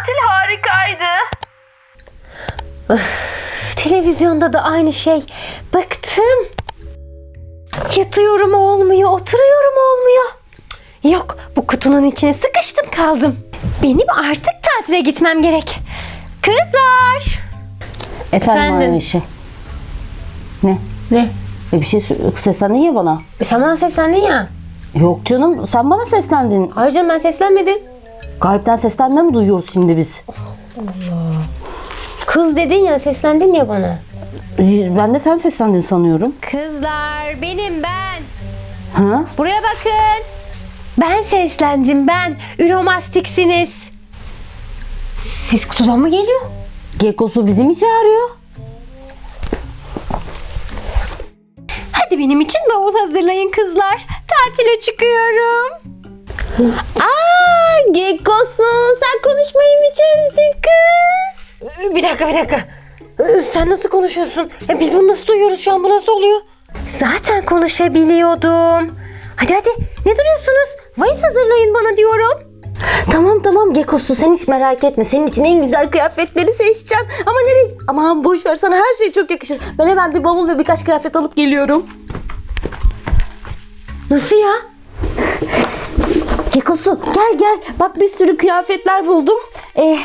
tatil harikaydı. Televizyonda da aynı şey. Bıktım. Yatıyorum olmuyor, oturuyorum olmuyor. Yok, bu kutunun içine sıkıştım kaldım. Benim artık tatile gitmem gerek. Kızlar. Efendim, Efendim? Ayşe. Ne? Ne? E bir şey seslendin ya bana. Sen bana seslendin ya. Yok canım sen bana seslendin. Hayır canım ben seslenmedim. Gayipten seslenme mi duyuyoruz şimdi biz? Kız dedin ya, seslendin ya bana. Ben de sen seslendin sanıyorum. Kızlar, benim ben. Ha? Buraya bakın. Ben seslendim ben. Üromastiksiniz. Ses kutudan mı geliyor? Gekkosu bizi mi çağırıyor? Hadi benim için bavul hazırlayın kızlar. Tatile çıkıyorum. Aa, Gekkosu sen konuşmayı mı çözdün kız? Bir dakika bir dakika. Ee, Sen nasıl konuşuyorsun? Ya biz bunu nasıl duyuyoruz şu an? Bu nasıl oluyor? Zaten konuşabiliyordum. Hadi hadi ne duruyorsunuz? Valiz hazırlayın bana diyorum. Tamam tamam Gekkosu sen hiç merak etme. Senin için en güzel kıyafetleri seçeceğim. Ama nereye? Aman boş ver sana her şey çok yakışır. Ben hemen bir bavul ve birkaç kıyafet alıp geliyorum. Nasıl ya? Kekosu gel gel. Bak bir sürü kıyafetler buldum. E,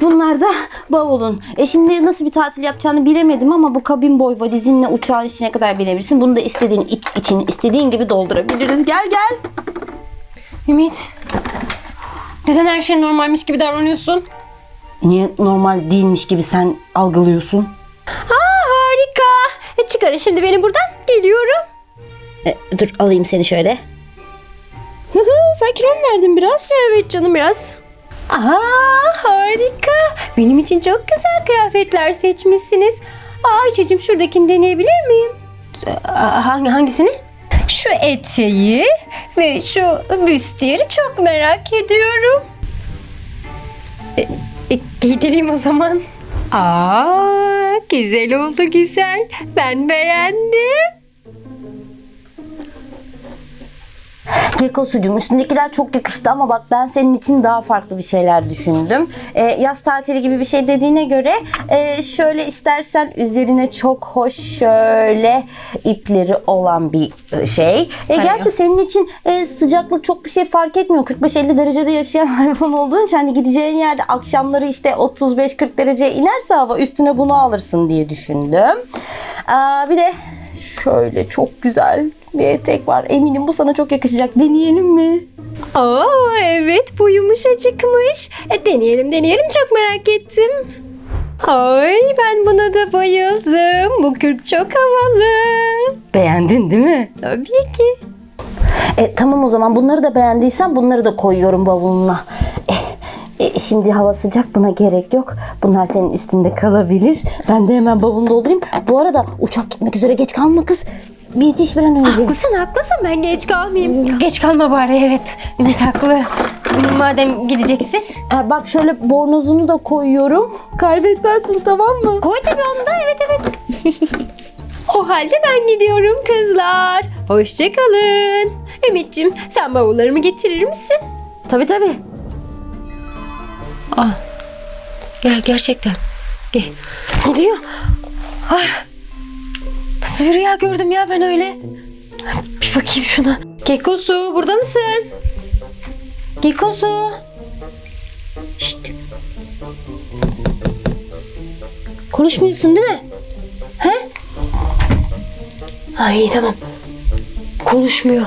bunlar da bavulun. E şimdi nasıl bir tatil yapacağını bilemedim ama bu kabin boy valizinle uçağın içine kadar bilebilirsin. Bunu da istediğin iç, için istediğin gibi doldurabiliriz. Gel gel. Ümit. Neden her şey normalmiş gibi davranıyorsun? Niye normal değilmiş gibi sen algılıyorsun? Aa harika. E, çıkarın şimdi beni buradan. Geliyorum. E, dur alayım seni şöyle. Sen kilo mu verdin biraz? Evet canım biraz. Aa harika. Benim için çok güzel kıyafetler seçmişsiniz. Aa Ayşe'cim şuradakini deneyebilir miyim? Hangi hangisini? Şu eteği ve şu büstiyeri çok merak ediyorum. E, e, giydireyim o zaman. Aa güzel oldu güzel. Ben beğendim. Gekosucum üstündekiler çok yakıştı ama bak ben senin için daha farklı bir şeyler düşündüm. Ee, yaz tatili gibi bir şey dediğine göre e, şöyle istersen üzerine çok hoş şöyle ipleri olan bir e, şey. E, gerçi senin için e, sıcaklık çok bir şey fark etmiyor. 45-50 derecede yaşayan hayvan olduğun için hani gideceğin yerde akşamları işte 35-40 dereceye inerse hava üstüne bunu alırsın diye düşündüm. Aa, bir de şöyle çok güzel bir etek var. Eminim bu sana çok yakışacak. Deneyelim mi? Aa evet bu yumuşacıkmış. E, deneyelim deneyelim çok merak ettim. Ay ben buna da bayıldım. Bu kürk çok havalı. Beğendin değil mi? Tabii ki. E, tamam o zaman bunları da beğendiysen bunları da koyuyorum bavuluna. E, e, şimdi hava sıcak buna gerek yok. Bunlar senin üstünde kalabilir. Ben de hemen bavulunu doldurayım. Bu arada uçak gitmek üzere geç kalma kız. Bir yetiş bir an önce. Haklısın haklısın ben geç kalmayayım. Geç kalma bari evet. Ümit haklı. Madem gideceksin. E, bak şöyle bornozunu da koyuyorum. Kaybetmezsin tamam mı? Koy tabii onu da evet evet. o halde ben gidiyorum kızlar. Hoşçakalın. Ümit'ciğim sen bavullarımı getirir misin? Tabii tabii. Gel gerçekten. Gel. Gidiyor. Ay. Nasıl bir rüya gördüm ya ben öyle. Bir bakayım şuna. Gekosu burada mısın? Gekosu. Şşt. Konuşmuyorsun değil mi? He? Ay tamam. Konuşmuyor.